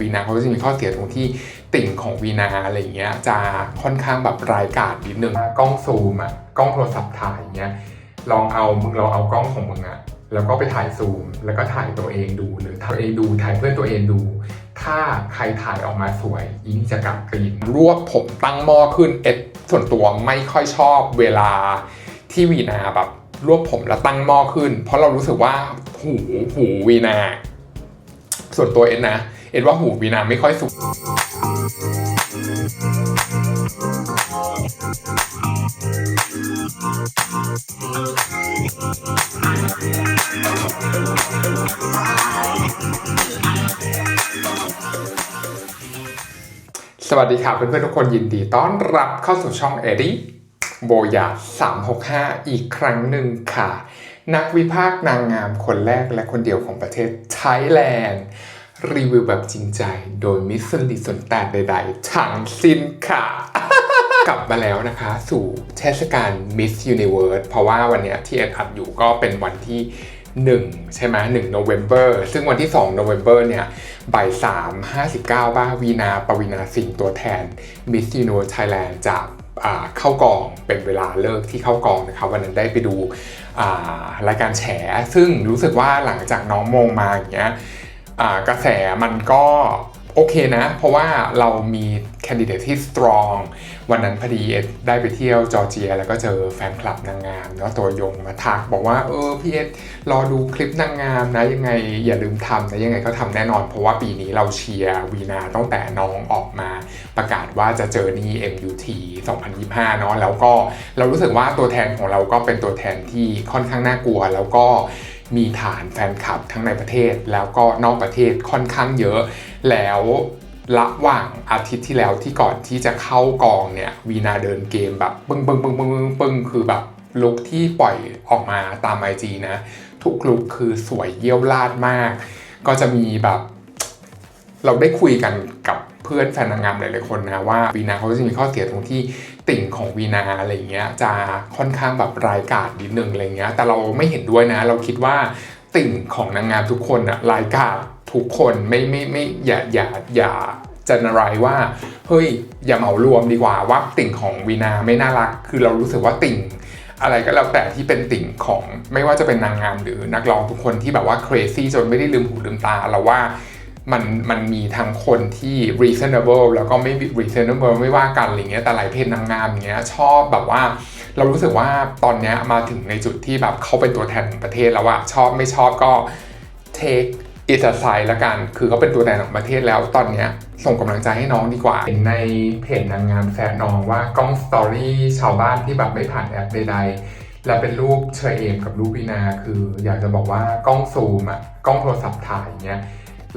วีนาเขาก็จะมีข้อเสียตรงที่ติ่งของวีนาอะไรเงี้ยจะค่อนข้างแบบรายกาดนิดนึงกล้องซูมอะกล้องโทรศัพท์ถ่ายเงี้ยลองเอามึงลองเอากล้องของมึงอะแล้วก็ไปถ่ายซูม แล้วก็ถ่ายตัวเองดูหรือถ่ายตัวเองดูถ่ายเพื่อนตัวเองดู ถ้าใครถ่ายออกมาสวยอีนี่จะกลับกรีนรวบผมตั้งหม้อขึ้นเอ็ดส่วนตัวไม่ค่อยชอบเวลาที่วีนาแบบรวบผมแล้วตั้งหม้อขึ้น เพราะเรารู้สึกว่าหูหูวีนา ส่วนตัวเอ็นนะ เอ็นว่าหูวีนาไม่ค่อยสุกสวัสดีครับเพื่อนๆทุกคนยินดีต้อนรับเข้าสู่ช่องเอริโบยา365 อีกครั้งหนึ่งค่ะ นักวิพากษ์นางงามคนแรกและคนเดียวของประเทศไทยแลนด์ รีวิวแบบจริงใจ โดยมิสซิลีสนแต่ใดๆทั้งสิ้นค่ะ กลับมาแล้วนะคะ สู่เทศกาล Miss Universe เพราะว่าวันนี้ที่เอ็ดอัดอยู่ก็เป็นวันที่1ใช่ไหม1 November ซึ่งวันที่2 November เนี่ยบ่าย3 59บ้าวีนาปวีนาสิงตัวแทน Miss Universe Thailand จากเข้ากองเป็นเวลาเลิกที่เข้ากองนะครับวันนั้นได้ไปดูรายการแฉ ซึ่งรู้สึกว่าหลังจากน้องโมงมาอย่างเงี้ย กระแสมันก็โอเคนะ เพราะว่าเรามีแคนดิเดตที่สตรองวันนั้นพอดีเอ็ดได้ไปเที่ยวจอร์เจีย แล้วก็เจอแฟนคลับนางงามแล้วตัวยงมาทักบอกว่าเออพี่เอ็ดรอดูคลิปนางงามนะยังไงอย่าลืมทำนะยังไงก็ทำแน่นอน เพราะว่าปีนี้เราเชียร์วีนาตั้งแต่น้องออกมาประกาศว่าจะเจอนี่ MUT 2025เนาะแล้วก็เรารู้สึกว่าตัวแทนของเราก็เป็นตัวแทนที่ค่อนข้างน่ากลัว แล้วก็ มีฐานแฟนคลับทั้งในประเทศ แล้วก็นอกประเทศค่อนข้างเยอะ แล้วระหว่างอาทิตย์ที่แล้วที่ก่อนที่จะเข้ากองเนี่ยวีนาเดินเกมแบบปึ้งปึ้งปึ้งปึ้งปึ้งปึ้งคือแบบลุคที่ปล่อยออกมาตามไอจีนะ ทุกลุคคือสวยเยี่ยวลาดมาก ก็จะมีแบบ เราได้คุยกันกับเพื่อนแฟนนางงามหลายๆคนนะว่าวีนาเขาจะมีข้อเสียตรงที่ ติ่งของวีนาอะไรเงี้ยจะค่อนข้างแบบรายกาดนิดนึงอะไรเงี้ยแต่เราไม่เห็นด้วยนะ เราคิดว่าติ่งของนางงามทุกคนอะรายกาดทุกคนไม่ไม่ไม่อย่าอย่าอย่าจะนารายว่าเฮ้ยอย่าเหมารวมดีกว่าว่าติ่งของวีนาไม่น่ารัก คือเรารู้สึกว่าติ่งอะไรก็แล้วแต่ที่เป็นติ่งของไม่ว่าจะเป็นนางงามหรือนักร้องทุกคนที่แบบว่า crazy จนไม่ได้ลืมหูลืมตาเราว่า มันมันมีทั้งคนที่ reasonable แล้วก็ไม่ reasonable ไม่ว่ากันอะไรเงี้ยแต่หลายเพจนางงามอย่างเงี้ยชอบแบบว่า เรารู้สึกว่าตอนเนี้ยมาถึงในจุดที่แบบเขาเป็นตัวแทนของประเทศแล้วอะชอบไม่ชอบก็ take it aside ละกัน คือเขาเป็นตัวแทนของประเทศแล้วตอนเนี้ยส่งกำลังใจให้น้องดีกว่า เห็นในเพจนางงามแซดน้องว่ากล้องสตอรี่ชาวบ้านที่แบบไม่ผ่านแอปใดๆและเป็นรูปเชยเอมกับรูปวินาคือ อยากจะบอกว่ากล้องซูมอะกล้องโทรศัพท์ถ่ายเงี้ย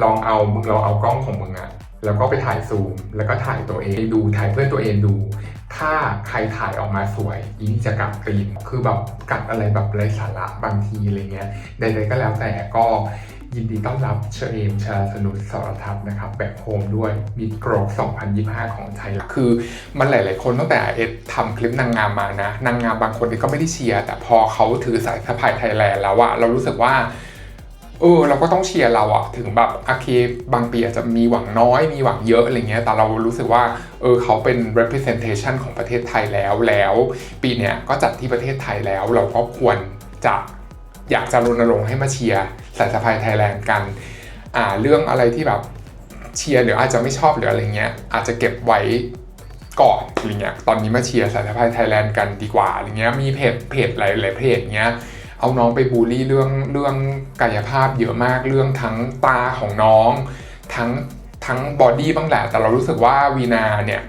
ลองเอามึงลองเอากล้องของมึงอะแล้วก็ไปถ่ายซูม แล้วก็ถ่ายตัวเองดูถ่ายเพื่อนตัวเองดู ถ้าใครถ่ายออกมาสวยอีนี่จะกลับกรีนคือแบบกัดอะไรแบบไร้สาระบางทีอะไรเงี้ยใดๆก็แล้วแต่ก็ยินดีต้อนรับเชอเอมชาสนุนสรทัศน์นะครับ แบบโฮมด้วยมิดโกรก2025 ของไทยละคือมันหลาย ๆ คนตั้งแต่เอ็ดทำคลิปนางงามมานะ นางงามบางคนก็ไม่ได้เชียร์ แต่พอเขาถือสายสะพายไทยแลนด์แล้วอะเรารู้สึกว่า เออเราก็ต้องเชียร์เราอะถึงแบบโอเคบางปีอาจจะมีหวังน้อยมีหวังเยอะอะไรเงี้ยแต่เรารู้สึกว่าเออเขาเป็น representation ของประเทศไทยแล้วแล้ว ปีเนี้ยก็จัดที่ประเทศไทยแล้ว เราก็ควรจะอยากจะรณรงค์ให้มาเชียร์สายสะพายไทยแลนด์กันอ่าเรื่องอะไรที่แบบเชียร์หรืออาจจะไม่ชอบหรืออะไรเงี้ยอาจจะเก็บไว้ก่อนอะไรเงี้ยตอนนี้มาเชียร์สายสะพายไทยแลนด์กันดีกว่าอะไรเงี้ยมีเพจเพจหลายๆเพจเงี้ย เอาน้องไปบูลลี่เรื่องเรื่องกายภาพเยอะมากเรื่องทั้งตาของน้อง ทั้งทั้งบอดี้บ้างแหละ แต่เรารู้สึกว่าวีนาเนี่ย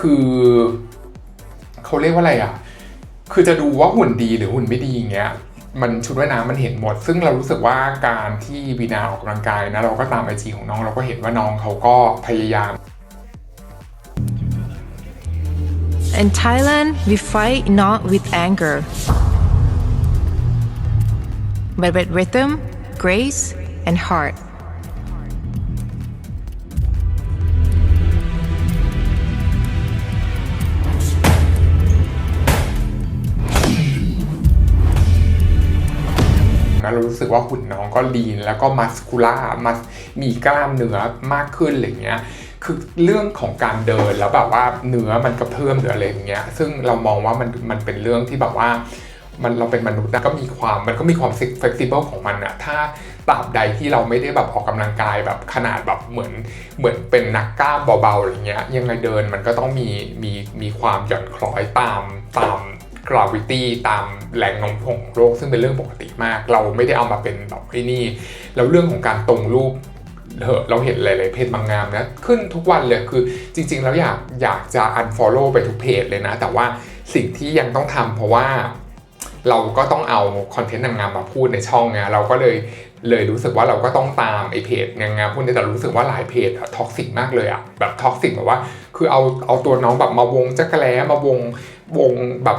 คือเขาเรียกว่าอะไรอะ คือจะดูว่าหุ่นดีหรือหุ่นไม่ดีอย่างเงี้ยมันชุดว่ายน้ำมันเห็นหมด ซึ่งเรารู้สึกว่าการที่วีนาออกกำลังกายนะ เราก็ตามไอจีของน้องเราก็เห็นว่าน้องเขาก็พยายาม In Thailand, we fight not with anger, but with rhythm, grace, and heart. นะเรารู้สึกว่าหุ่นน้องก็ลีนแล้วก็มัสคูล่ามัสมีกล้ามเนื้อมากขึ้นอะไรเงี้ยคือเรื่องของการเดินแล้วแบบว่าเนื้อมันกระเพิ่มหรืออะไรอย่างเงี้ยซึ่งเรามองว่ามันมันเป็นเรื่องที่แบบว่า มันเราเป็นมนุษย์นะก็มีความมันก็มีความ flexible ของมันอะถ้าตราบใดที่เราไม่ได้แบบออกกำลังกายแบบขนาดแบบเหมือนเหมือนเป็นนักกล้ามเบาๆอะไรเงี้ยยังไงเดินมันก็ต้องมีมีมีความหย่อนคล้อยตามตาม gravity ตามแรงโน้มถ่วงของโลกซึ่งเป็นเรื่องปกติมาก เราไม่ได้เอามาเป็นแบบไอ้นี่แล้วเรื่องของการตรงรูปเถอเราเห็นหลายๆเพจบางงามนะขึ้นทุกวันเลยคือจริง ๆ แล้วอยากอยากจะ unfollow ไปทุกเพจเลยนะ แต่ว่าสิ่งที่ยังต้องทำเพราะว่า เราก็ต้องเอาคอนเทนต์นางงามมาพูดในช่องไงเราก็เลยเลยรู้สึกว่าเราก็ต้องตามไอเพจนางงามพวกนี้แต่รู้สึกว่าหลายเพจท็อกซิกมากเลยอะแบบท็อกซิกแบบว่า คือเอาเอาตัวน้องแบบมาวงจักรแล้มาวงวงแบบ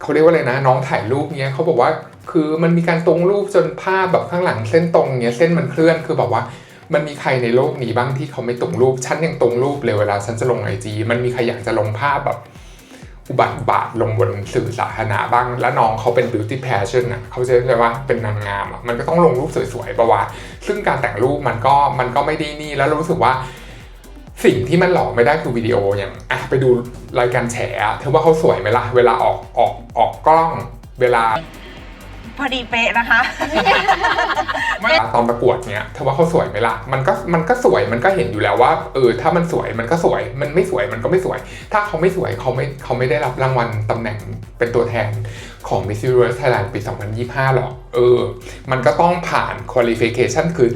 เขาเรียกว่าอะไรนะ น้องถ่ายรูปเนี้ยเขาบอกว่าคือมันมีการตรงรูปจนภาพแบบข้างหลังเส้นตรงเนี้ยเส้นมันเคลื่อนคือแบบว่ามันมีใครในโลกนี้บ้างที่เขาไม่ตรงรูป ฉันยังตรงรูปเลยเวลาฉันจะลงไอจีมันมีใครอยากจะลงภาพแบบ อุบัติบาทลงบนสื่อสาธารณะบ้าง แล้วน้องเขาเป็น beauty passion อะเขาจะเรียกว่าเป็นนางงามอะมันก็ต้องลงรูปสวยๆประวะซึ่งการแต่งรูปมันก็มันก็ไม่ได้นี่แล้วรู้สึกว่า สิ่งที่มันหลอกไม่ได้คือวิดีโออย่างอะไปดูรายการแฉเธอว่าเขาสวยไหมล่ะ เวลาออกออกออกกล้องเวลา พอดีเป๊ะนะคะ ไม่ตอนประกวดเนี้ยเธอว่าเขาสวยไหมล่ะ มันก็มันก็สวยมันก็เห็นอยู่แล้วว่าเออถ้ามันสวยมันก็สวย มันไม่สวยมันก็ไม่สวย ถ้าเขาไม่สวยเขาไม่เขาไม่ได้รับรางวัลตำแหน่งเป็นตัวแทนของ Miss Universe Thailand ปี 2025 หรอก เออ มันก็ต้องผ่าน qualification คือ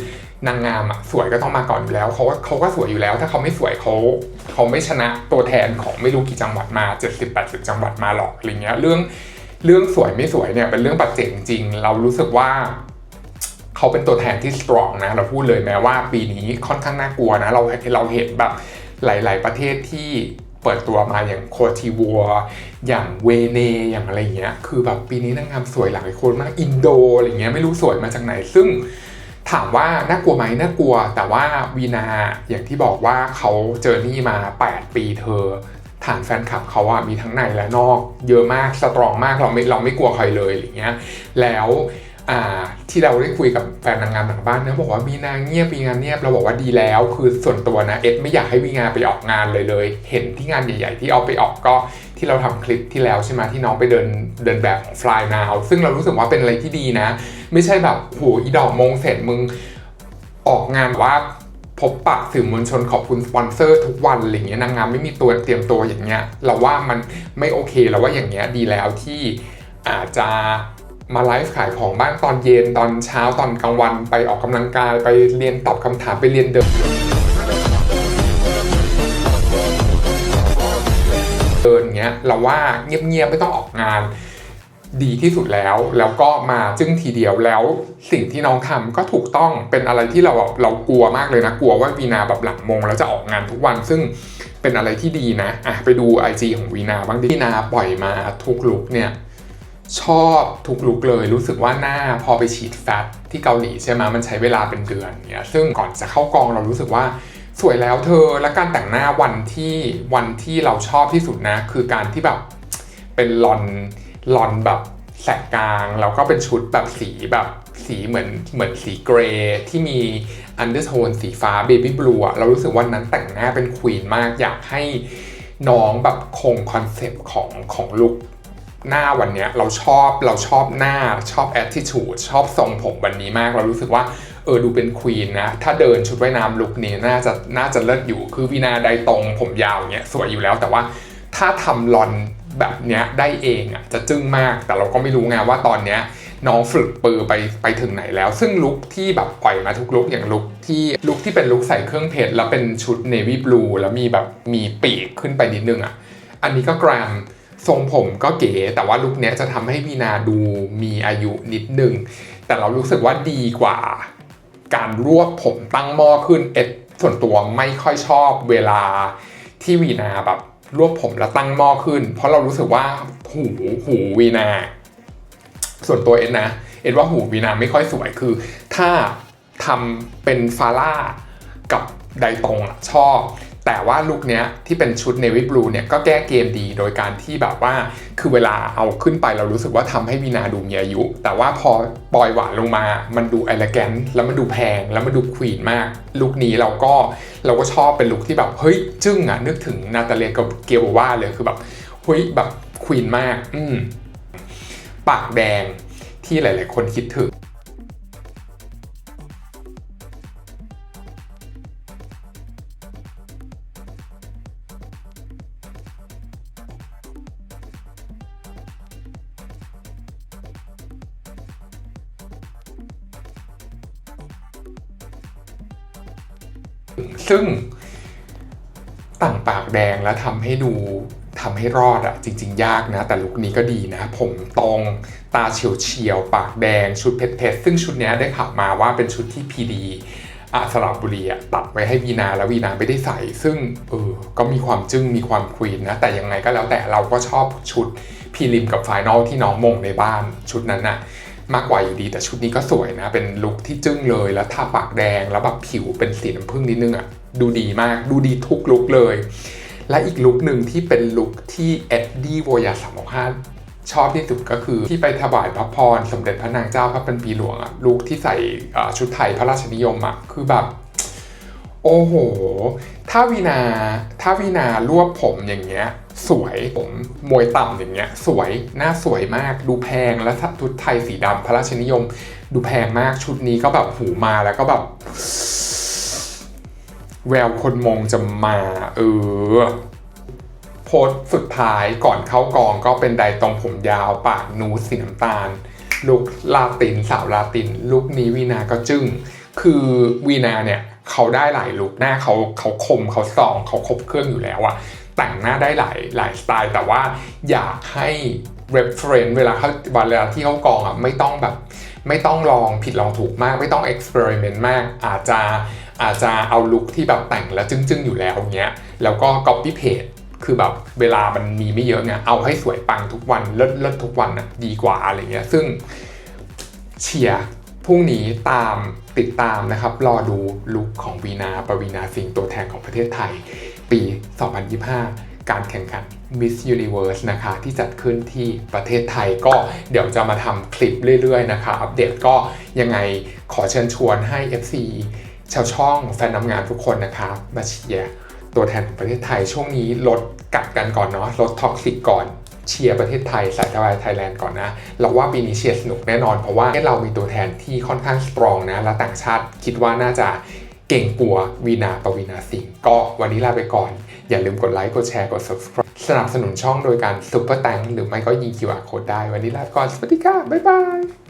นางงามอะสวยก็ต้องมาก่อนอยู่แล้วเขาก็เขาก็สวยอยู่แล้ว ถ้าเขาไม่สวยเขาเขาไม่ชนะตัวแทนของไม่รู้กี่จังหวัดมา 70-80 จังหวัดมาหรอกอะไรเงี้ยเรื่อง เรื่องสวยไม่สวยเนี่ยเป็นเรื่องปัจเจกจริง เรารู้สึกว่าเขาเป็นตัวแทนที่สตรองนะเราพูดเลยแม้ว่าปีนี้ค่อนข้างน่ากลัวนะ เราเราเห็นแบบหลาย ๆ ประเทศที่เปิดตัวมาอย่างโคทิวัว อย่างเวเนอย่างอะไรเงี้ยคือแบบปีนี้นางงามสวยหลายคนมากอินโดอะไรเงี้ยไม่รู้สวยมาจากไหน ซึ่งถามว่าน่ากลัวไหมน่ากลัว แต่ว่าวีนาอย่างที่บอกว่าเขาเจอนี่มา 8 ปีเธอ ฐานแฟนคลับเขาอะมีทั้งในและนอก เยอะมากสตรองมากเราไม่เราไม่กลัวใครเลยอะไรเงี้ยแล้วที่เราได้คุยกับแฟนนางงามหลังบ้านนะบอกว่ามีนางเงียบมีงานเงียบเราบอกว่าดีแล้ว คือส่วนตัวนะเอ็ดไม่อยากให้วีงานไปออกงานเลยเลย เห็นที่งานใหญ่ ๆ ที่เอาไปออกก็ที่เราทำคลิปที่แล้วใช่ไหมที่น้องไปเดินเดินแบบของ Fly Now ซึ่งเรารู้สึกว่าเป็นอะไรที่ดีนะ ไม่ใช่แบบโหอีดอกมงเสร็จมึงออกงานว่า พบปะสื่อมวลชนขอบคุณสปอนเซอร์ทุกวันอะไรเงี้ยนางงามไม่มีตัวเตรียมตัวอย่างเงี้ยเราว่ามันไม่โอเคเราว่าอย่างเงี้ยดีแล้วที่อาจจะมาไลฟ์ขายของบ้างตอนเย็นตอนเช้าตอนกลางวันไปออกกำลังกายไปเรียนตอบคำถามไปเรียนเดินเดินเงี้ยเราว่าเงียบๆไม่ต้องออกงาน ดีที่สุดแล้ว แล้วก็มาจึ้งทีเดียวแล้ว สิ่งที่น้องทำก็ถูกต้องเป็นอะไรที่เราเรากลัวมากเลยนะ กลัวว่าวีนาแบบหลังมง แล้วจะออกงานทุกวันซึ่งเป็นอะไรที่ดีนะอะไปดู IG ของวีนาบ้างดิวีนาปล่อยมาทุกลุกเนี่ยชอบทุกลุกเลยรู้สึกว่าหน้าพอไปฉีดแฟตที่เกาหลีใช่ไหมมันใช้เวลาเป็นเดือนเนี่ยซึ่งก่อนจะเข้ากองเรารู้สึกว่าสวยแล้วเธอและการแต่งหน้าวันที่วันที่เราชอบที่สุดนะ คือการที่แบบเป็นลอน ลอนแบบแสกกลาง แล้วก็เป็นชุดแบบสีแบบสีเหมือนเหมือนสีเกรย์ที่มีอันเดอร์โทนสีฟ้าเบบี้บลูอะเรารู้สึกวันนั้นแต่งหน้าเป็นควีนมาก อยากให้น้องแบบคงคอนเซปต์ของของลุคหน้าวันเนี้ยเราชอบเราชอบหน้าชอบ attitude ชอบทรงผมวันนี้มาก เรารู้สึกว่าเออดูเป็นควีนนะ ถ้าเดินชุดว่ายน้ำลุคนี้น่าจะน่าจะเลิศอยู่คือวีนาไดตรงผมยาวเนี้ยสวยอยู่แล้วแต่ว่าถ้าทำลอน แบบเนี้ยได้เองอะจะจึ้งมากแต่เราก็ไม่รู้ไงว่าตอนเนี้ยน้องฝึกปือไปไปถึงไหนแล้ว ซึ่งลุคที่แบบปล่อยมาทุกลุคอย่างลุคที่ลุคที่เป็นลุคใส่เครื่องเพชรแล้วเป็นชุด navy blue แล้วมีแบบมีปีกขึ้นไปนิดนึงอะอันนี้ก็แกรมทรงผมก็เก๋แต่ว่าลุคเนี้ยจะทำให้วีนาดูมีอายุนิดนึง แต่เรารู้สึกว่าดีกว่า การรวบผมตั้งหม้อขึ้นเอ็ดส่วนตัวไม่ค่อยชอบเวลาที่วีนาแบบ รวบผมแล้วตั้งหม้อขึ้น เพราะเรารู้สึกว่าหูหูวีนา ส่วนตัวเอ็นนะเอ็นว่าหูวีนาไม่ค่อยสวยคือ ถ้าทำเป็นฟาร่ากับไดตรงอะชอบ แต่ว่าลุคเนี้ยที่เป็นชุด navy blue เนี่ยก็แก้เกมดีโดยการที่แบบว่า คือเวลาเอาขึ้นไปเรารู้สึกว่าทำให้วีนาดูมีอายุ แต่ว่าพอปล่อยหวานลงมา มันดู elegant แล้วมันดูแพง แล้วมันดูควีนมาก ลุคนี้เราก็เราก็ชอบเป็นลุคที่แบบ เฮ้ย จึ้งอะนึกถึงนาตาเลียกับเกลว่าเลยคือแบบเฮ้ยแบบควีนมาก อืมปากแดงที่หลาย ๆ คนคิดถึง ซึ่งต่างปากแดงแล้วทำให้ดูทำให้รอดอะจริง ๆ ยากนะ แต่ลุคนี้ก็ดีนะ ผมตรงตาเฉียวเฉียวๆปากแดงชุดเพชรๆซึ่งชุดนี้ได้ข่าวมาว่าเป็นชุดที่พีดีอาสระบุรีอะตัดไว้ให้วีนาแล้ววีนาไม่ได้ใส่ ซึ่งเออก็มีความจึ้งมีความควีนนะ แต่ยังไงก็แล้วแต่เราก็ชอบชุดพรีลิมกับไฟนอลที่น้องมงในบ้านชุดนั้นน่ะ มากกว่าอยู่ดีแต่ชุดนี้ก็สวยนะ เป็นลุคที่จึ้งเลยแล้วทาปากแดงแล้วแบบผิวเป็นสีน้ำผึ้งนิดนึงอะ่ะดูดีมากดูดีทุกลุคเลย และอีกลุคหนึ่งที่เป็นลุคที่เอ็ดดี้โวยาสามห้าชอบที่สุดก็คือที่ไปถวายพระพรสมเด็จพระนางเจ้าพระเป็นปีหลวงอะลุคที่ใส่ชุดไทยพระราชนิยมอะคือแบบ โอ้โห ถ้าวีนาถ้าวีนารวบผมอย่างเงี้ย สวยผมมวยต่ำอย่างเงี้ย สวยหน้าสวยมากดูแพงแล้วชุดไทยสีดำพระราชนิยม ดูแพงมากชุดนี้ก็แบบหูมาแล้วก็แบบแววคนมองจะมา เออ โพสสุดท้ายก่อนเข้ากองก็เป็นไดตรงผมยาวปากนูสีน้ำตาล ลุกลาตินสาวลาติน ลุกนี้วีนาก็จึ้ง คือวีนาเนี่ย เขาได้หลายลุคหน้าเขาเขาคมเขาส่อง เขาครบเครื่องอยู่แล้วอะ แต่งหน้าได้หลายหลายสไตล์ แต่ว่าอยากให้ reference เวลาเขาเวลาที่เขากองอะไม่ต้องแบบ ไม่ต้องลองผิดลองถูกมาก ไม่ต้อง experiment มาก อาจจะอาจจะเอาลุคที่แบบแต่งแล้วจึ้งๆ อยู่แล้วเงี้ยแล้วก็ copy paste คือแบบเวลามันมีไม่เยอะเนี่ยเอาให้สวยปังทุกวันเลิศเลิศทุกวันอะดีกว่าอะไรเงี้ยซึ่งเชียร์พรุ่งนี้ตามติดตามนะครับ รอดูลุคของวีนาปวีนาสิงตัวแทนของประเทศไทย ปี 2025 การแข่งขัน Miss Universe นะคะ ที่จัดขึ้นที่ประเทศไทยก็เดี๋ยวจะมาทำคลิปเรื่อยๆนะคะ อัปเดตก็ยังไงขอเชิญชวนให้ FC ชาวช่องแฟนนำงานทุกคนนะคะมาเชียร์ตัวแทนของประเทศไทยช่วงนี้ลดกัดกันก่อนเนาะลดท็อกซิกก่อนเชียร์ประเทศไทยสายทวายไทยแลนด์ก่อนนะ เราว่าปีนี้เชียร์สนุกแน่นอน เพราะว่าเรามีตัวแทนที่ค่อนข้างสตรองนะ และต่างชาติคิดว่าน่าจะ เก่งกลัววีนาปวีนาสิงห์ก็วันนี้ลาไปก่อน อย่าลืมกดไลค์กดแชร์กด subscribe สนับสนุนช่องโดยการซุปเปอร์แตงหรือไม่ก็ยิง QR code ได้ วันนี้ลาไปก่อน สวัสดีค่ะ บ๊ายบาย